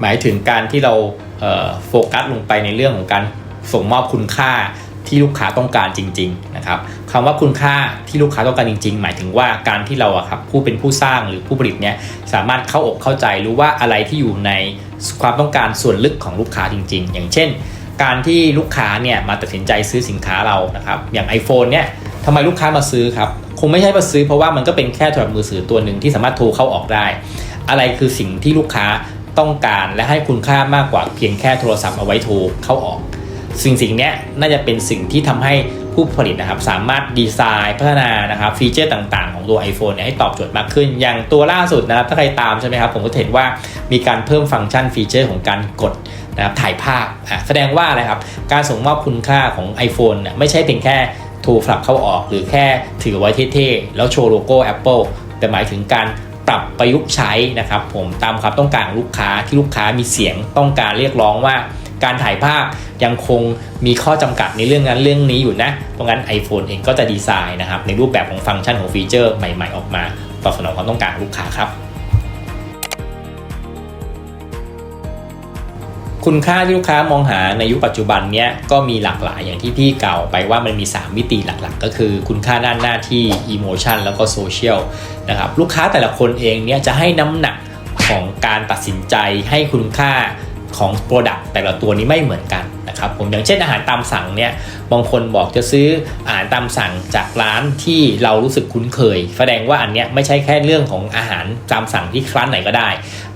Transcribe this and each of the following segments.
หมายถึงการที่เราเโฟกัสลงไปในเรื่องของการส่งมอบคุณค่าที่ลูกค้าต้องการจริงๆนะครับคำว่าคุณค่าที่ลูกค้าต้องการจริง ๆ หมายถึงว่าการที่เราครับผู้เป็นผู้สร้างหรือผู้ผลิตเนี่ยสามารถเข้าอกเข้าใจรู้ว่าอะไรที่อยู่ในความต้องการส่วนลึกของลูกค้าจริง ๆ อย่างเช่น การที่ลูกค้าเนี่ยมาตัดสินใจซื้อสินค้าเรานะครับอย่าง iPhone เนี่ยทำไมลูกค้ามาซื้อครับคงไม่ใช่มาซื้อเพราะว่ามันก็เป็นแค่โทรศัพท์มือถือตัวหนึ่งที่สามารถโทรเข้าออกได้ อะไรคือสิ่งที่ลูกค้า ต้องการและให้คุณค่ามากกว่าเพียงแค่โทรศัพท์เอาไว้โทรเข้าออก สิ่งสิ่งนี้น่าจะเป็นสิ่งที่ทำให้ผู้ผลิตนะครับสามารถดีไซน์พัฒนานะครับฟีเจอร์ต่างๆ ของตัว iPhone เนี่ยให้ตอบโจทย์มากขึ้น อย่างตัวล่าสุดนะครับถ้าใครตามใช่ไหมครับผมก็เห็นว่ามีการเพิ่มฟังก์ชันฟีเจอร์ของการกดนะครับถ่ายภาพแสดงว่าอะไรครับการส่งมอบคุณค่าของ iPhone เนี่ยไม่ใช่เพียงแค่โทรศัพท์เข้าออก หรือแค่ถือไว้เท่ๆ แล้วโชว์โลโก้ Apple แต่หมายถึงการ ปรับประยุกต์ใช้นะครับผมตามความต้องการของลูกค้าที่ลูกค้ามีเสียงต้องการเรียกร้องว่า การถ่ายภาพยังคงมีข้อจำกัดในเรื่องนั้นเรื่องนี้อยู่นะ เพราะงั้น iPhone เองก็จะดีไซน์นะครับในรูปแบบของฟังก์ชันของฟีเจอร์ใหม่ ๆ ออกมาตอบสนองความต้องการลูกค้าครับ คุณค่าที่ลูกค้ามองหาในยุคปัจจุบันเนี้ยก็มีหลากหลายอย่างที่พี่เก่าไปว่ามันมี 3 มิติหลักๆ ก็คือคุณค่าด้านหน้าที่อิโมชันแล้วก็โซเชียลนะครับลูกค้าแต่ละคนเองเนี้ยจะให้น้ำหนักของการตัดสินใจให้คุณค่า ของ Product แต่ละตัวนี้ไม่เหมือนกันนะครับผมอย่างเช่นอาหารตามสั่งเนี่ยบางคนบอกจะซื้ออาหารตามสั่งจากร้านที่เรารู้สึกคุ้นเคย แสดงว่าอันเนี้ยไม่ใช่แค่เรื่องของอาหารตามสั่งที่ร้านไหนก็ได้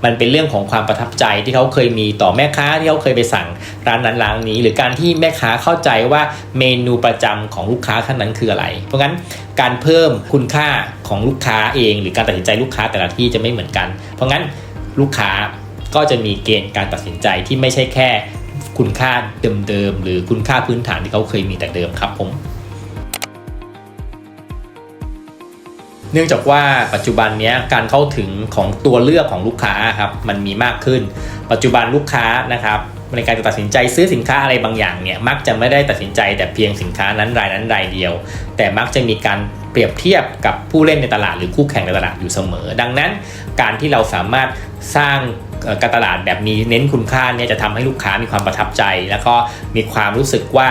มันเป็นเรื่องของความประทับใจที่เขาเคยมีต่อแม่ค้าที่เขาเคยไปสั่งร้านนั้นร้านนี้ หรือการที่แม่ค้าเข้าใจว่าเมนูประจำของลูกค้าท่านนั้นคืออะไร เพราะงั้นการเพิ่มคุณค่าของลูกค้าเอง หรือการตัดสินใจลูกค้าแต่ละที่จะไม่เหมือนกัน เพราะงั้นลูกค้า ก็จะมีเกณฑ์การตัดสินใจที่ไม่ใช่แค่คุณค่าเดิมๆหรือคุณค่าพื้นฐานที่เขาเคยมีแต่เดิมครับผม เนื่องจากว่าปัจจุบันนี้การเข้าถึงของตัวเลือกของลูกค้าครับมันมีมากขึ้น ปัจจุบันลูกค้านะครับ ในการจะตัดสินใจซื้อสินค้าอะไรบางอย่างเนี่ยมักจะไม่ได้ตัดสินใจแต่เพียงสินค้านั้นรายนั้นรายเดียว แต่มักจะมีการเปรียบเทียบกับผู้เล่นในตลาดหรือคู่แข่งในตลาดอยู่เสมอ ดังนั้นการที่เราสามารถสร้างการตลาดแบบมีเน้นคุณค่าเนี่ยจะทำให้ลูกค้ามีความประทับใจ แล้วก็มีความรู้สึกว่า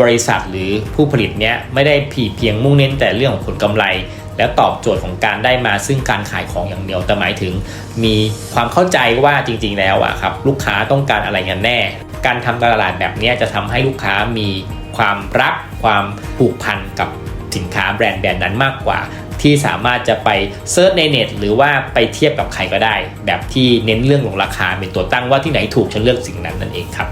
บริษัทหรือผู้ผลิตเนี่ยไม่ได้ผีเพียงมุ่งเน้นแต่เรื่องของผลกำไร แล้วตอบโจทย์ของการได้มาซึ่งการขายของอย่างเดียวแต่หมายถึง มีความเข้าใจว่าจริง ๆ แล้วอะครับลูกค้าต้องการอะไรกันแน่ การทำตลาดแบบนี้จะทำให้ลูกค้ามีความรักความผูกพันกับสินค้าแบรนด์แบรนด์นั้นมากกว่า ที่สามารถจะไปเซิร์ชในเน็ตหรือว่าไปเทียบกับใครก็ได้ แบบที่เน้นเรื่องของราคาเป็นตัวตั้งว่าที่ไหนถูกฉันเลือกสิ่งนั้นนั่นเองครับ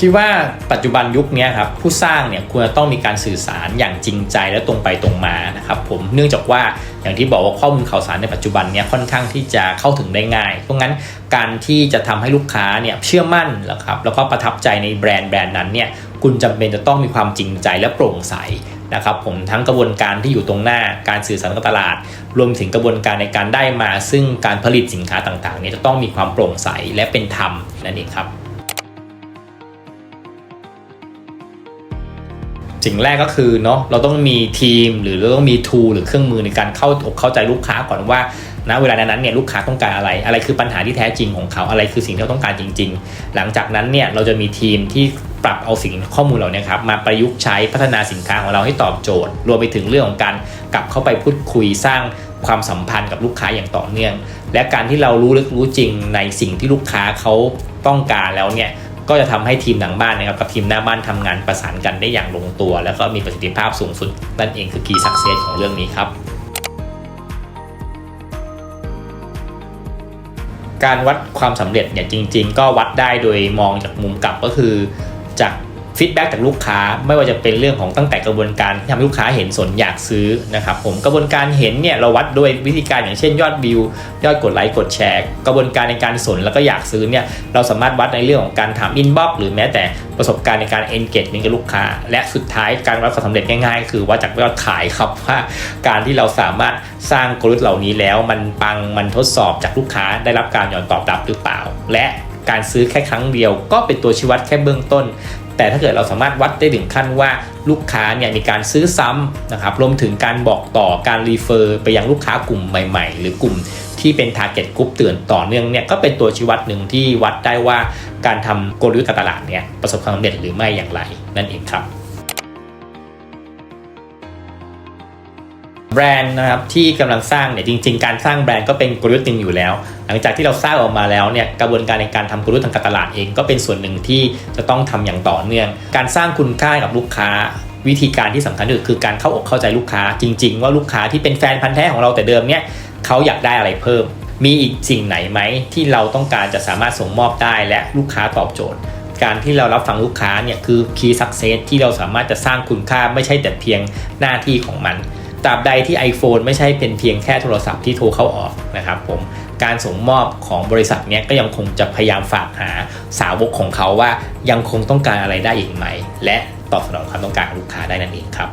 คิดว่าปัจจุบันยุคนี้ครับผู้สร้างเนี่ยควรจะต้องมีการสื่อสารอย่างจริงใจและตรงไปตรงมานะครับผมเนื่องจากว่าอย่างที่บอกว่าข้อมูลข่าวสารในปัจจุบันเนี่ยค่อนข้างที่จะเข้าถึงได้ง่าย เพราะงั้นการที่จะทำให้ลูกค้าเนี่ยเชื่อมั่นแล้วครับแล้วก็ประทับใจในแบรนด์แบรนด์นั้นเนี่ยคุณจำเป็นจะต้องมีความจริงใจและโปร่งใสนะครับผมทั้งกระบวนการที่อยู่ตรงหน้าการสื่อสารกับตลาด รวมถึงกระบวนการในการได้มา ซึ่งการผลิตสินค้าต่างๆเนี่ยจะต้องมีความโปร่งใสและเป็นธรรมนั่นเองครับ สิ่งแรกก็คือเนาะเราต้องมีทีมหรือเราต้องมีทูหรือเครื่องมือในการเข้าอกเข้าใจลูกค้าก่อนว่าณเวลานั้นเนี่ยลูกค้าต้องการอะไร อะไรคือปัญหาที่แท้จริงของเขาอะไรคือสิ่งที่เขาต้องการจริง ๆ หลังจากนั้นเนี่ยเราจะมีทีมที่ปรับเอาสิ่งข้อมูลเหล่านี้ครับมาประยุกต์ใช้พัฒนาสินค้าของเราให้ตอบโจทย์ รวมไปถึงเรื่องของการกลับเข้าไปพูดคุยสร้างความสัมพันธ์กับลูกค้าอย่างต่อเนื่อง และการที่เรารู้ลึกรู้จริงในสิ่งที่ลูกค้าเขาต้องการแล้วเนี่ย ก็จะทำให้ทีมหลังบ้านนะครับกับทีมหน้าบ้านทำงานประสานกันได้อย่างลงตัว แล้วก็มีประสิทธิภาพสูงสุด นั่นเองคือ key success ของเรื่องนี้ครับการวัดความสำเร็จเนี่ยจริง ๆ ก็วัดได้โดยมองจากมุมกลับก็คือจาก ฟีดแบ็กจากลูกค้าไม่ว่าจะเป็นเรื่องของตั้งแต่กระบวนการที่ทำให้ลูกค้าเห็นสนอยากซื้อนะครับผมกระบวนการเห็นเนี่ยเราวัดด้วยวิธีการอย่างเช่นยอดวิว ยอดกดไลค์กดแชร์ กระบวนการในการสนแล้วก็อยากซื้อเนี่ยเราสามารถวัดในเรื่องของการทำอินบ็อกหรือแม้แต่ประสบการณ์ในการ engage กับลูกค้า และสุดท้ายการวัดความสำเร็จง่ายๆ คือวัดจากยอดขายครับว่าการที่เราสามารถสร้างกลยุทธ์เหล่านี้แล้วมันปังมันทดสอบจากลูกค้าได้รับการยอมตอบรับหรือเปล่า และการซื้อแค่ครั้งเดียวก็เป็นตัวชี้วัดแค่เบื้องต้น แต่ถ้าเกิดเราสามารถวัดได้ถึงขั้นว่าลูกค้าเนี่ยมีการซื้อซ้ำนะครับรวมถึงการบอกต่อการรีเฟอร์ไปยังลูกค้ากลุ่มใหม่ ๆ หรือกลุ่มที่เป็น target group เตือนต่อเนื่องเนี่ยก็เป็นตัวชี้วัดหนึ่งที่วัดได้ว่าการทำกลยุทธ์การตลาดเนี่ยประสบความสำเร็จหรือไม่อย่างไรนั่นเองครับ แบรนด์นะครับที่กำลังสร้างเนี่ยจริง ๆ การสร้างแบรนด์ก็เป็นกลยุทธ์หนึ่งอยู่แล้ว หลังจากที่เราสร้างออกมาแล้วเนี่ยกระบวนการในการทำกลยุทธ์ทางการตลาดเองก็เป็นส่วนหนึ่งที่จะต้องทำอย่างต่อเนื่อง การสร้างคุณค่ากับลูกค้าวิธีการที่สำคัญที่สุดคือการเข้าอกเข้าใจลูกค้า จริง ๆ ว่าลูกค้าที่เป็นแฟนพันธ์แท้ของเราแต่เดิมเนี่ยเขาอยากได้อะไรเพิ่ม มีอีกสิ่งไหนไหมที่เราต้องการจะสามารถส่งมอบได้และลูกค้าตอบโจทย์ การที่เรารับฟังลูกค้าเนี่ยคือ key success ที่เราสามารถจะสร้างคุณค่าไม่ใช่แต่เพียงหน้าที่ของมัน ตราบใดที่ iPhone ไม่ใช่เป็นเพียงแค่โทรศัพท์ที่โทรเข้าออกนะครับผมการส่งมอบของบริษัทเนี้ยก็ยังคงจะพยายามฝากหาสาวกของเขาว่ายังคงต้องการอะไรได้อีกไหม และตอบสนองความต้องการของลูกค้าได้นั่นเองครับ